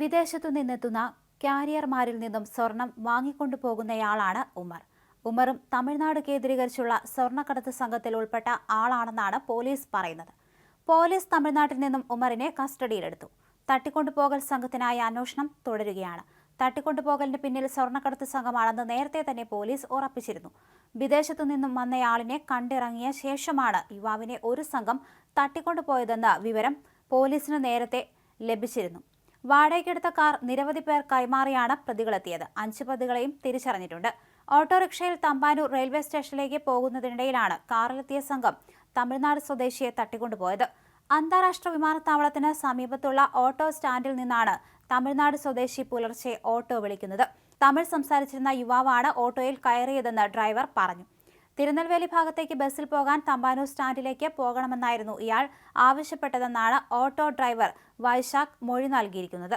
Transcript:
വിദേശത്തു നിന്നെത്തുന്ന ക്യാരിയർമാരിൽ നിന്നും സ്വർണം വാങ്ങിക്കൊണ്ടു പോകുന്നയാളാണ് ഉമർ. ഉമറും തമിഴ്നാട് കേന്ദ്രീകരിച്ചുള്ള സ്വർണക്കടത്ത് സംഘത്തിൽ ഉൾപ്പെട്ട ആളാണെന്നാണ് പോലീസ് പറയുന്നത്. പോലീസ് തമിഴ്നാട്ടിൽ നിന്നും ഉമറിനെ കസ്റ്റഡിയിലെടുത്തു. തട്ടിക്കൊണ്ടുപോകൽ സംഘത്തിനായ അന്വേഷണം തുടരുകയാണ്. തട്ടിക്കൊണ്ടുപോകലിന് പിന്നിൽ സ്വർണക്കടത്ത് സംഘമാണെന്ന് നേരത്തെ തന്നെ പോലീസ് ഉറപ്പിച്ചിരുന്നു. വിദേശത്തു നിന്നും വന്നയാളിനെ കണ്ടിറങ്ങിയ ശേഷമാണ് യുവാവിനെ ഒരു സംഘം തട്ടിക്കൊണ്ടുപോയതെന്ന വിവരം പോലീസിന് നേരത്തെ ലഭിച്ചിരുന്നു. വാടകയ്ക്കെടുത്ത കാർ നിരവധി പേർ കൈമാറിയാണ് പ്രതികളെത്തിയത്. അഞ്ച് പ്രതികളെയും തിരിച്ചറിഞ്ഞിട്ടുണ്ട്. ഓട്ടോറിക്ഷയിൽ തമ്പാനൂർ റെയിൽവേ സ്റ്റേഷനിലേക്ക് പോകുന്നതിനിടയിലാണ് കാറിലെത്തിയ സംഘം തമിഴ്നാട് സ്വദേശിയെ തട്ടിക്കൊണ്ടുപോയത്. അന്താരാഷ്ട്ര വിമാനത്താവളത്തിന് സമീപത്തുള്ള ഓട്ടോ സ്റ്റാൻഡിൽ നിന്നാണ് തമിഴ്നാട് സ്വദേശി പുലർച്ചെ ഓട്ടോ വിളിക്കുന്നത്. തമിഴ് സംസാരിച്ചിരുന്ന യുവാവാണ് ഓട്ടോയിൽ കയറിയതെന്ന് ഡ്രൈവർ പറഞ്ഞു. തിരുനെൽവേലി ഭാഗത്തേക്ക് ബസ്സിൽ പോകാൻ തമ്പാനൂർ സ്റ്റാൻഡിലേക്ക് പോകണമെന്നായിരുന്നു ഇയാൾ ആവശ്യപ്പെട്ടതെന്നാണ് ഓട്ടോ ഡ്രൈവർ വൈശാഖ് മൊഴി നൽകിയിരിക്കുന്നത്.